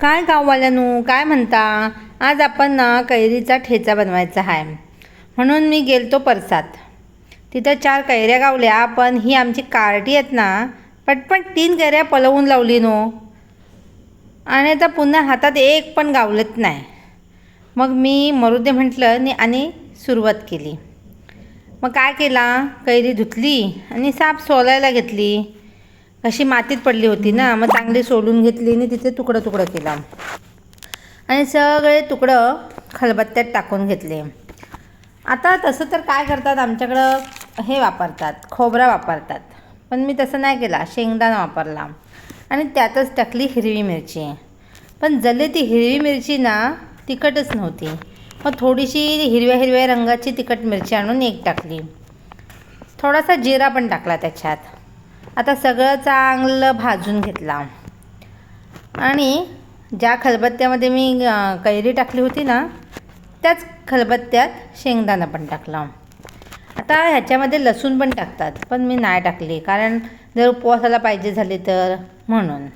काय गाववाल्यानू काय म्हणता? आज आपण ना कैरीचा ठेचा बनवायचा आहे म्हणून मी गेलतो परसात. तिथं चार कैऱ्या गावल्या पण ही आमची कार्टी आहेत ना पटपट तीन कैऱ्या पलवून लावली नो. आणि आता पुन्हा हातात एक पण गावलत नाही. मग मी मरुदे म्हटलं आणि सुरुवात केली. मग काय केला? कैरी धुतली आणि साप सोलायला घेतली. अशी मातीत पडली होती ना मग चांगली सोलून घेतली आणि तिथे तुकडं तुकडं केलं. आणि सगळे तुकडं खलबत्त्यात टाकून घेतले. आता तसं तर काय करतात आमच्याकडं हे वापरतात खोबरा वापरतात. पण मी तसं नाही केला शेंगदाणा वापरला. आणि त्यातच टाकली हिरवी मिरची. पण जले ती हिरवी मिरची ना तिखटच नव्हती. मग थोडीशी हिरव्या हिरव्या रंगाची तिखट मिरची आणून एक टाकली. थोडासा जिरा पण टाकला त्याच्यात. आता सगळं चांगलं भाजून घेतला. आणि ज्या खलबत्त्यामध्ये मी कैरी टाकली होती ना त्याच खलबत्त्यात शेंगदाणा पण टाकला. आता ह्याच्यामध्ये लसूण पण टाकतात पण मी नाही टाकली कारण जर उपवासाला पाहिजे झाले तर म्हणून.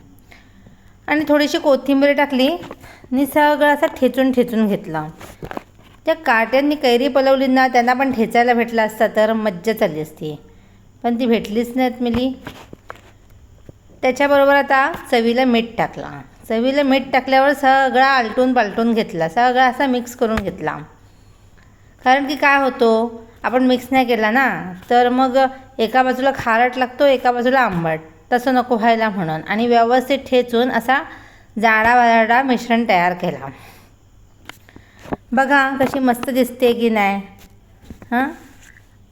आणि थोडीशी कोथिंबीर टाकली आणि सगळं असं ठेचून ठेचून घेतला. त्या काट्यांनी कैरी पलवली ना त्यांना पण ठेचायला भेटला असता तर मज्जा चालली असती. पण ती भेटलीच नाहीत मिली. त्याच्याबरोबर आता चवीला मीठ टाकला. चवीला मीठ टाकल्यावर सगळा आलटून पालटून घेतला. सगळा असा मिक्स करून घेतला. कारण की काय होतो आपण मिक्स नाही केला ना तर मग एका बाजूला खारट लागतो एका बाजूला आंबट. तसं नको व्हायला म्हणून. आणि व्यवस्थित ठेचून असा जाडा वाडा मिश्रण तयार केला. बघा कशी मस्त दिसते की नाही. हां?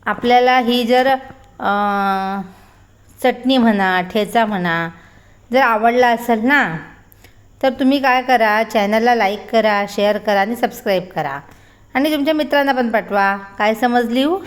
आपल्याला ही जर चटणी म्हणा ठेचा म्हणा जर आवडला असेल ना तर तुम्ही काय करा चॅनलला लाईक करा शेअर करा आणि सबस्क्राईब करा. आणि तुमच्या मित्रांना पण पाठवा. काय समजली हो?